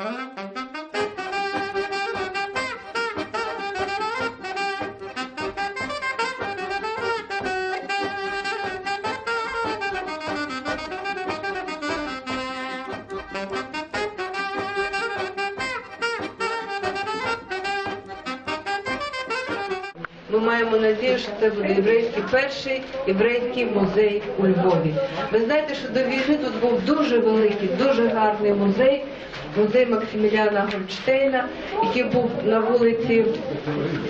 Ми маємо надію, що це буде єврейський перший єврейський музей у Львові. Ви знаєте, що до війни тут був дуже великий, дуже гарний музей, музей Максиміляна Гольштейна, який був на вулиці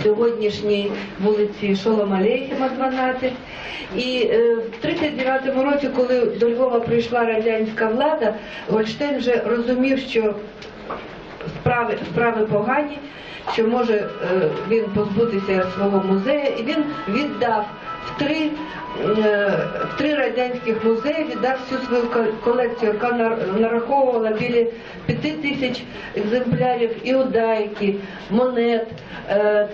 сьогоднішній вулиці Шолома Алейхема, 12. І е, в 39-му році, коли до Львова прийшла радянська влада, Гольштейн вже розумів, що справи, справи погані, що може е, він позбутися свого музею, і він віддав в три, в три радянських музеї, віддав всю свою колекцію, яка нар- нараховувала біля п'яти тисяч екземплярів іудаїки, монет, е,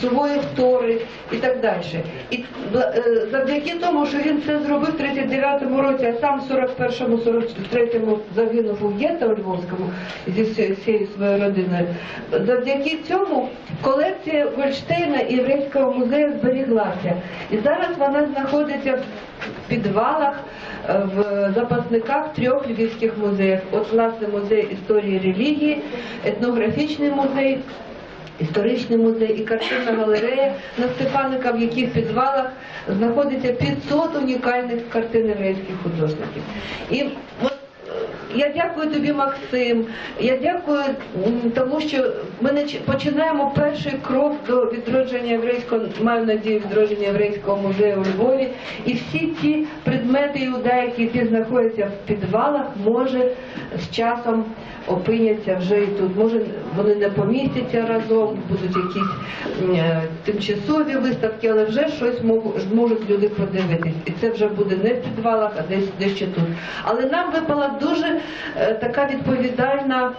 сувої втори і так далі. І е, завдяки тому, що він це зробив в 39-му році, а сам в 41-му, 43-му загинув у гетто у Львовському зі всі- всією своєю родиною. Завдяки цьому колекція Гольштейна Єврейського музею зберіглася. І зараз вона знаходиться в підвалах, е, в запасниках трьох львівських музеїв. От, власне, музей історії релігії, етнографічний музей, історичний музей і картинна галерея на Стефаника, в яких підвалах знаходиться 500 унікальних картин єврейських художників. І от я дякую тобі, Максим. Я дякую тому, що ми починаємо перший крок до відродження єврейського, маю надію, відродження єврейського музею у Львові. І всі ті предмети іудаїки, які знаходяться в підвалах, може з часом опиняться вже і тут. Може вони не помістяться разом, будуть якісь е, тимчасові виставки, але вже щось можуть, зможуть люди подивитись. І це вже буде не в підвалах, а десь дещо тут. Але нам випала дуже е, така відповідальна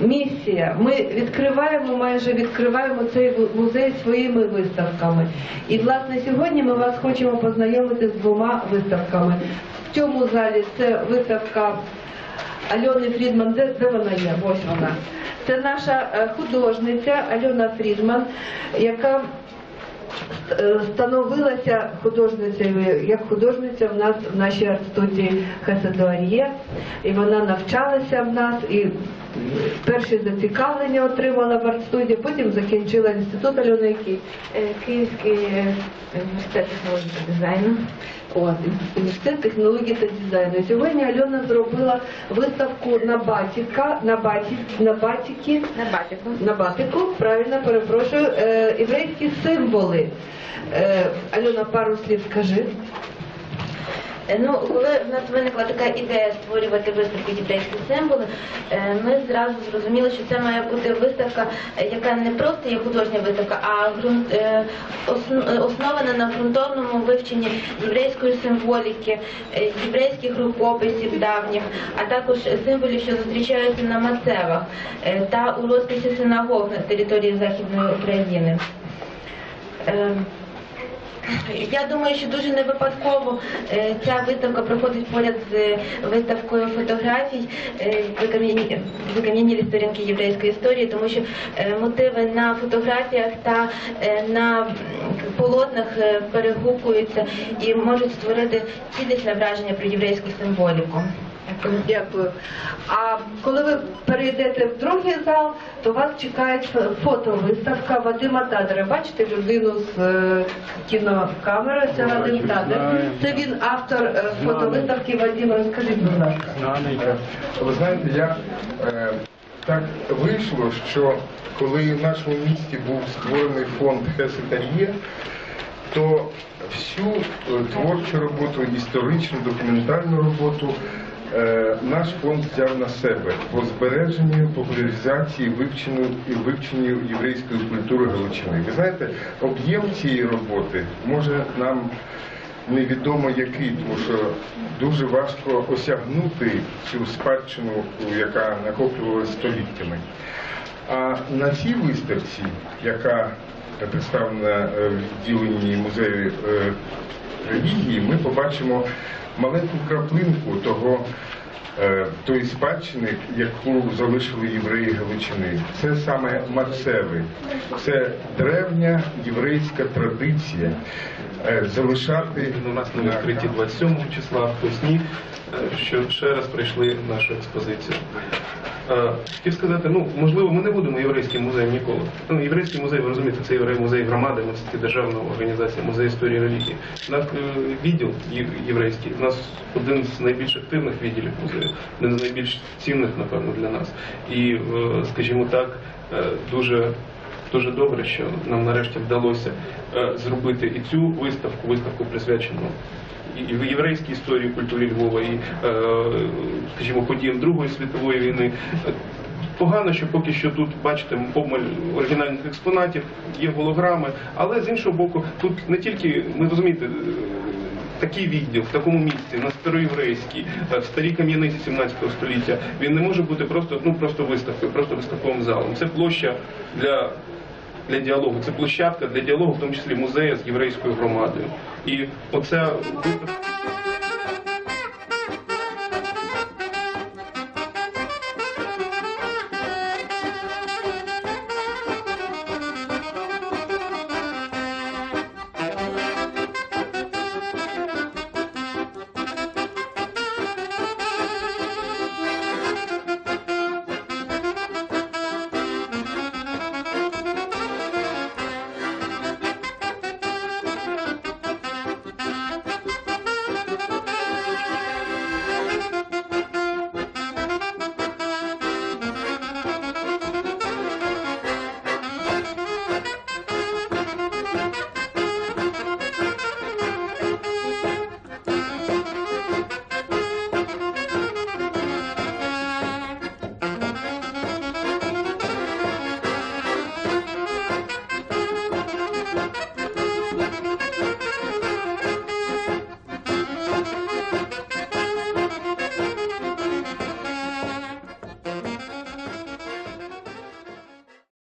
місія. Ми відкриваємо, майже відкриваємо цей музей своїми виставками. І власне сьогодні ми вас хочемо познайомити з двома виставками. В цьому залі це виставка Альони Фрідман, де, де вона є? Ось вона. Це наша е, художниця Альона Фрідман, яка е, становилася художницею як художниця в нас в нашій арт-студії Хеседуар'є. І вона навчалася в нас і перші зацікавлення отримала в арт-студії, потім закінчила інститут Альона, Е, Київський е, університет технології та дизайну. От, університет технології та дизайну. І Сьогодні Альона зробила виставку на батіка, на баті, на батіки, На батіку. на батику, правильно перепрошую, е, єврейські символи. Е, Альона, пару слів скажи. Е, Ну, коли в нас виникла така ідея створювати виставки єврейські символи, е, ми зразу зрозуміли, що це має бути виставка, е, яка не просто є художня виставка, а основана на ґрунтовному вивченні єврейської символіки, єврейських рукописів давніх, а також символів, що зустрічаються на мацевах та у розписі синагог на території Західної України. Е, я думаю, що дуже не випадково е, ця виставка проходить поряд з е, виставкою фотографій е, «Викам'яні- викам'янілі сторінки єврейської історії, тому що е, мотиви на фотографіях та е, на полотнах е, перегукуються і можуть створити цілісне враження про єврейську символіку. Дякую. А коли ви перейдете в другий зал, то вас чекає фотовиставка Вадима Тадера. Бачите людину з е, кінокамери? Це Вадим Тадер. Це він автор е, фотовиставки Вадим. Розкажіть, будь ласка. Ви знаєте, я е, так вийшло, що коли в нашому місті був створений фонд Хесетар'є, то всю е, творчу роботу, історичну, документальну роботу е, наш фонд взяв на себе по збереженню, популяризації, вивченню вивченню єврейської культури Галичини. Ви знаєте, об'єм цієї роботи може нам невідомо який, тому що дуже важко осягнути цю спадщину, яка накоплювалася століттями. А на цій виставці, яка представлена е, в відділенні музею е, релігії, ми побачимо маленьку краплинку того е, тої спадщини, яку залишили євреї Галичини. Це саме мацеви, це древня єврейська традиція е, залишати У нас на відкритті 27 числа в Хусні, е, що ще раз прийшли в нашу експозицію. Хотів сказати, ну можливо, ми не будемо єврейським музеєм ніколи. Ну, єврейський музей, ви розумієте, це єврей музей громади, ми державна організація, музей історії релігії. У нас е, відділ єврейський, у нас один з найбільш активних відділів музею, один з найбільш цінних, напевно, для нас. І, е, скажімо так, е, дуже Дуже добре, що нам нарешті вдалося зробити і цю виставку, виставку присвячену і єврейській історії, культурі Львова, і, скажімо, подіям Другої світової війни. Погано, що поки що тут бачите обмаль оригінальних експонатів, є голограми, але з іншого боку, тут не тільки ви розумієте. е, Такий відділ в такому місці, на староєврейській, е, в старій кам'яниці 17 століття, він не може бути просто ну просто виставкою, просто виставковим залом. Це площа для для діалогу. Це площадка для діалогу, в тому числі музею з єврейською громадою. І оця виставка.